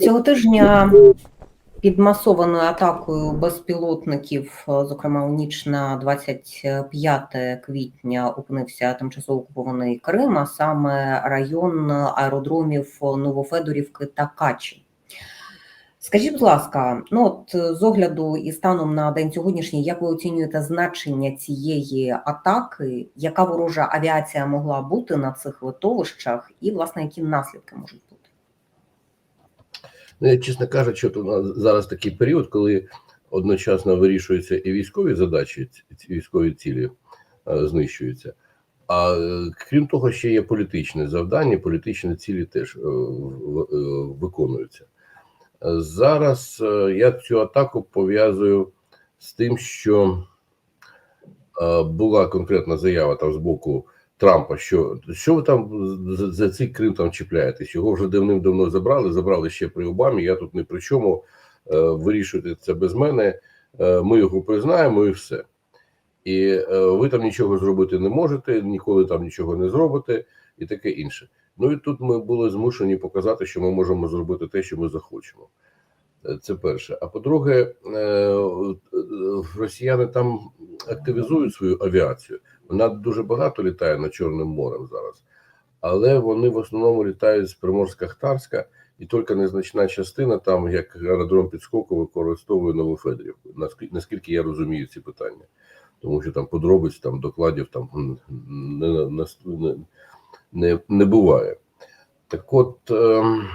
Цього тижня під масованою атакою безпілотників, е, зокрема у ніч на 25 квітня, опинився тимчасово окупований Крим, а саме район аеродромів Новофедорівки та Качі. Скажіть, будь ласка, ну от е, з огляду і станом на день сьогоднішній, як ви оцінюєте значення цієї атаки? Яка ворожа авіація могла бути на цих литовищах, і власне які наслідки можуть бути? Ну, я, чесно кажучи, от у нас зараз такий період, коли одночасно вирішуються і військові задачі, ці військові цілі е, знищуються. А е, крім того, ще є політичне завдання, політичні цілі теж е, виконуються. Зараз я цю атаку пов'язую з тим, що була конкретна заява там з боку Трампа, що що ви там за, цей Крим там чіпляєтесь? Його вже давним-давно забрали, забрали ще при Обамі. Я тут не при чому е, вирішуйте це без мене. Е, ми його признаємо і все. І е, ви там нічого зробити не можете, ніколи там нічого не зробите, і таке інше. Ну і тут ми були змушені показати, що ми можемо зробити те, що ми захочемо. Е, Це перше. А по-друге, е, е, росіяни там активізують свою авіацію. Вона дуже багато літає над Чорним морем зараз, але вони в основному літають з Приморська-Хтарська, і тільки незначна частина, там як аеродром підскоку, використовує Новофедрівку. Наскільки, я розумію ці питання, тому що там подробиць, там докладів там не, не, не, не, не буває. Так от, ем,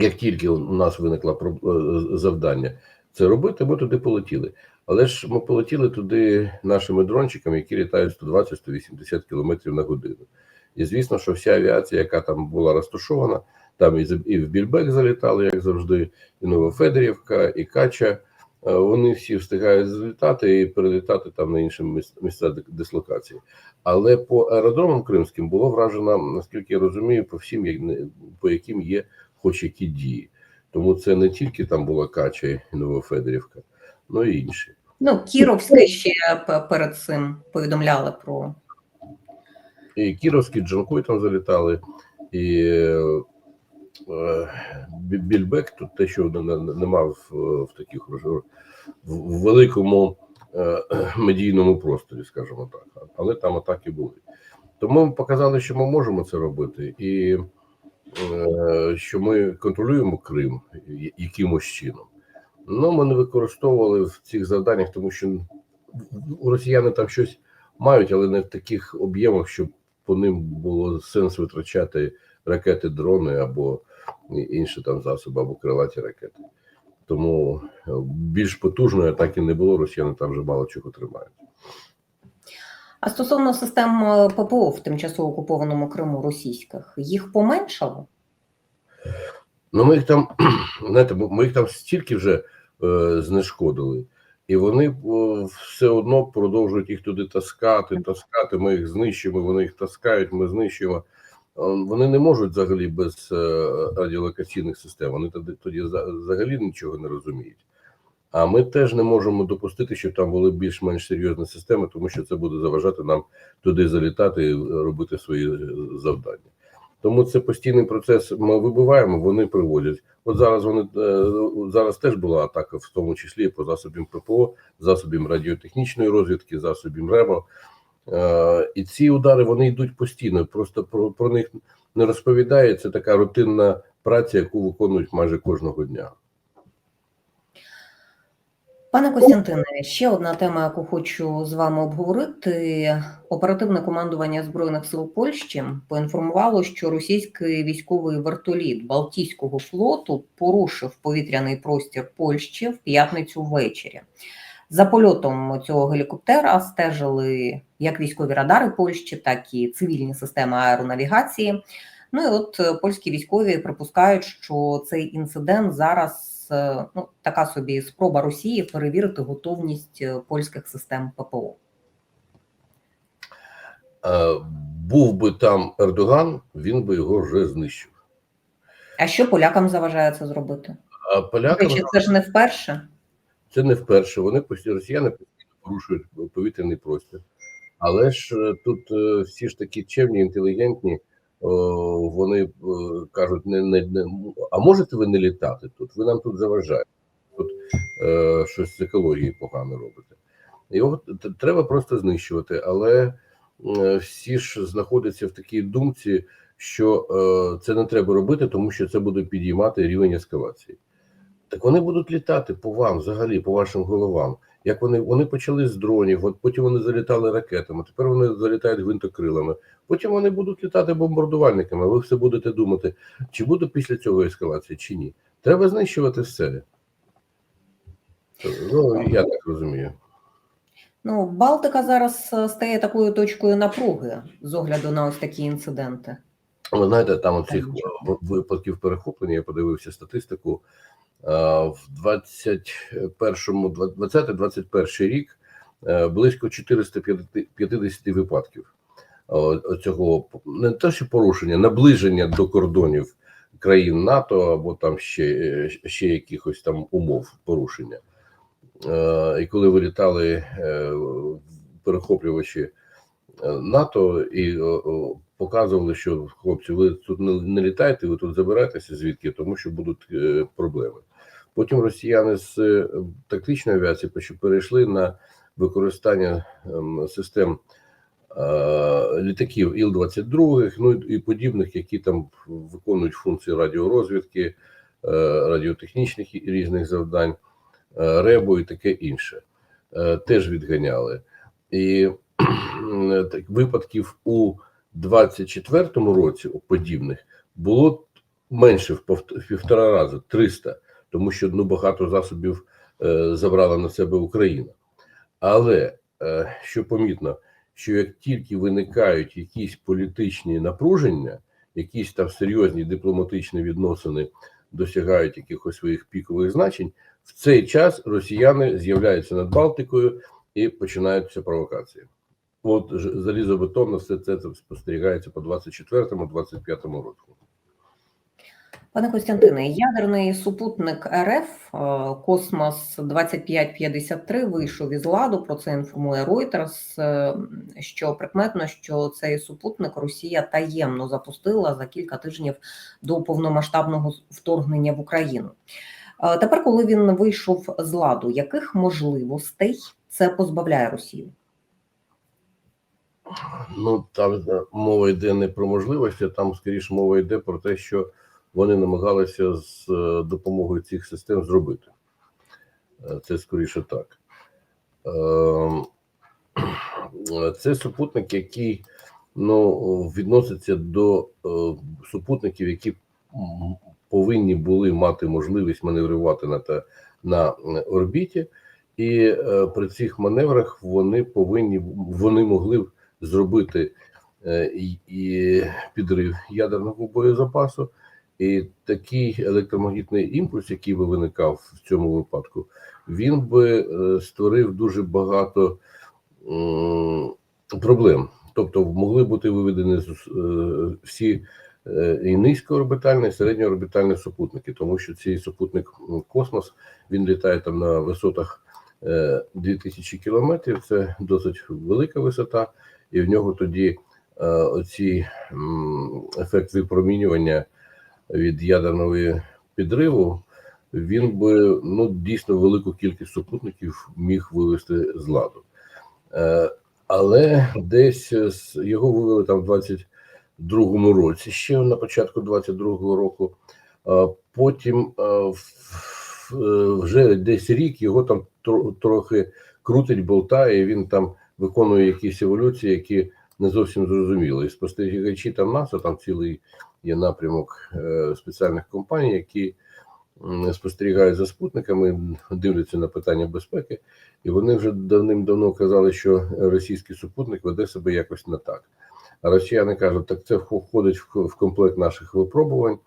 як тільки у нас виникло е, завдання це робити, ми туди полетіли. Але ж ми полетіли туди нашими дрончиками, які літають 120-180 км на годину. І звісно, що вся авіація, яка там була розташована, там і, в Більбек залітали, як завжди, і Новофедорівка, і Кача. е, Вони всі встигають злітати і перелітати там на інші місця дислокації. Але по аеродромам кримським було вражено, наскільки я розумію, по всім, по яким є хоч які дії. Тому це не тільки там була Кача і Новофедорівка, ну і інші. Ну, Кіровське ще перед цим повідомляли про І Кіровський, Джанкой там залітали, і е, Більбек, тут те, що не- не- нема в, в таких в, в великому е, медійному просторі, скажімо так. Але там атаки були. Тому ми показали, що ми можемо це робити, і е, що ми контролюємо Крим якимось чином. Ну, ми не використовували в цих завданнях, тому що росіяни там щось мають, але не в таких об'ємах, щоб по ним було сенс витрачати ракети, дрони або інші там засоби, або крилаті ракети. Тому е, більш потужної атаки не було, росіяни там вже мало чого тримають. а стосовно систем е, ППО в тимчасово окупованому Криму російських, їх поменшало? Ну, ми їх там, знаєте, ми їх там стільки вже е, знешкодили, і вони е, все одно продовжують їх туди таскати, таскати. Ми їх знищуємо, вони їх таскають, ми знищуємо. Е, Вони не можуть взагалі без е, радіолокаційних систем. Вони тоді, тоді взагалі нічого не розуміють. А ми теж не можемо допустити, щоб там були більш-менш серйозні системи, тому що це буде заважати нам туди залітати і робити свої е, завдання. Тому це постійний процес. Ми вибиваємо, вони приводять. От зараз вони е, зараз теж була атака, в тому числі по засобам ППО, засобам радіотехнічної розвідки, засобам РЕМО. Е, І ці удари вони йдуть постійно. Просто про, про них не розповідає. Це така рутинна праця, яку виконують майже кожного дня. Пане Костянтине, ще одна тема, яку хочу з вами обговорити. Оперативне командування збройних сил Польщі поінформувало, що російський військовий вертоліт Балтійського флоту порушив повітряний простір Польщі в п'ятницю ввечері. За польотом цього гелікоптера стежили як військові радари Польщі, так і цивільні системи аеронавігації. Ну і от польські військові припускають, що цей інцидент зараз ну така собі спроба Росії перевірити готовність е, польських систем ППО. Е, Був би там Ердоган, він би його вже знищив. А що полякам заважає це зробити? А полякам Чи це ж не вперше? Це не вперше. Вони постійно росіяни постійно порушують повітряний простір. Але ж е, тут всі ж такі чемні, інтелігентні вони е, кажуть, не, не, не а можете ви не літати тут? Ви нам тут заважаєте. Тут е, щось з екологією погано робите. Його треба просто знищувати, але е, всі ж знаходяться в такій думці, що е, це не треба робити, тому що це буде підіймати рівень ескалації. Так вони будуть літати по вам, взагалі, по вашим головам. Як вони вони почали з дронів, от потім вони залітали ракетами, тепер вони залітають гвинтокрилами. Потім вони будуть літати бомбардувальниками. Ви все будете думати, чи буде після цього ескалація, чи ні. Треба знищувати все. Ну, я так розумію. Ну, Балтика зараз е, стає такою точкою напруги з огляду на ось такі інциденти. Ви знаєте, там оцих випадків перехоплення, я подивився статистику. А, В 21-му, 20-21 рік е, близько 450 випадків о- цього не те, що порушення, наближення до кордонів країн НАТО або там ще, е, ще якихось там умов порушення. Е, І коли вилітали е, перехоплювачі е, НАТО і показували, що хлопці, ви тут не, літаєте, ви тут забираєтеся звідки, тому що будуть е, проблеми. Потім росіяни з е, тактичної авіації перейшли на використання ем, систем е, літаків Іл-22, ну і подібних, які там виконують функції радіорозвідки, е, радіотехнічних різних завдань, РЕБу і таке інше. Теж відганяли. І так, випадків у 24-му році подібних було менше в півтора рази 300, тому що ну багато засобів е, забрала на себе Україна. Але е, що помітно, що як тільки виникають якісь політичні напруження, якісь там серйозні дипломатичні відносини досягають якихось своїх пікових значень, в цей час росіяни з'являються над Балтикою і починаються провокації. От залізобетонно все це спостерігається по 24-25 року. Пане Костянтине, ядерний супутник РФ е, Космос 2553 вийшов із ладу. Про це інформує Reuters, е, Що прикметно, що цей супутник Росія таємно запустила за кілька тижнів до повномасштабного вторгнення в Україну. Е, Тепер, коли він вийшов з ладу, яких можливостей це позбавляє Росію? Ну там мова йде не про можливості, там скоріше мова йде про те, що вони намагалися з е, допомогою цих систем зробити. Е, Це скоріше так. Ем, Це супутник, який ну, відноситься до е, супутників, які повинні були мати можливість маневрувати на, та, на орбіті, і при цих маневрах вони повинні вони могли зробити е, і, і підрив ядерного боєзапасу, і такий електромагнітний імпульс, який би виникав в цьому випадку, він би е, створив дуже багато проблем. Тобто могли бути виведені е, всі е, і низькоорбітальні, і середньоорбітальні супутники, тому що цей супутник космос він літає там на висотах е, 2000 кілометрів. Це досить велика висота, і в нього тоді оці ефект випромінювання від ядерного підриву. Він би ну дійсно велику кількість супутників міг вивести з ладу. Е, але десь його вивели там в 22-му році, ще на початку 22-го року. Потім е, в- е, вже десь рік його там трохи крутить, болтає, і він там виконує якісь еволюції, які не зовсім зрозуміли. І спостерігачі там НАСА, там цілий є напрямок е, спеціальних компаній, які спостерігають за спутниками, дивляться на питання безпеки, і вони вже давним-давно казали, що російський супутник веде себе якось не так. А росіяни кажуть, так це входить в комплект наших випробувань.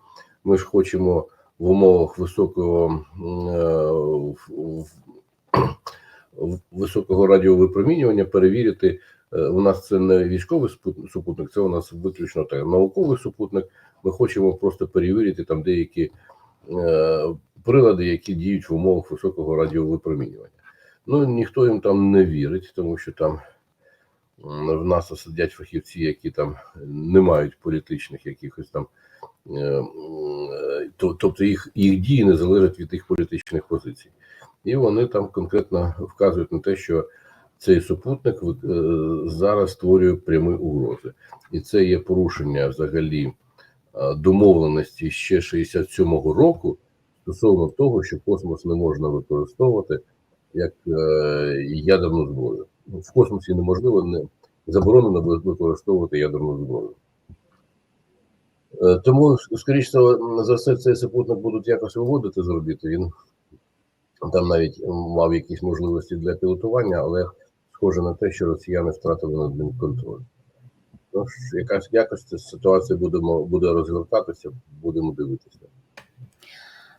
Ми ж хочемо в умовах високого е, високого радіовипромінювання перевірити. Е, У нас це не військовий супутник, це у нас виключно так, науковий супутник. Ми хочемо просто перевірити там деякі е, прилади, які діють в умовах високого радіовипромінювання. Ну ніхто їм там не вірить, тому що там в НАСА сидять фахівці, які там не мають політичних якихось там. е, е, то- Тобто їх, їх дії не залежать від їх політичних позицій. І вони там конкретно вказують на те, що цей супутник е, зараз створює прямі угрози. І це є порушення взагалі е, домовленості ще 67-го року стосовно того, що космос не можна використовувати як е, ядерну зброю. Ну, В космосі неможливо не заборонено використовувати ядерну зброю. Тому, скоріш за все, цей супутник будуть якось виводити з орбіти. Він там навіть мав якісь можливості для пілотування, але схоже на те, що росіяни втратили над ним контроль. Тож, якась якось ситуація будемо, буде розгортатися, будемо дивитися.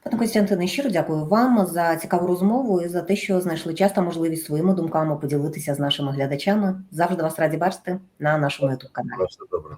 Пане Костянтине, щиро дякую вам за цікаву розмову і за те, що знайшли час та можливість своїми думками поділитися з нашими глядачами. Завжди вас раді бачити на нашому youtube каналі На все добре.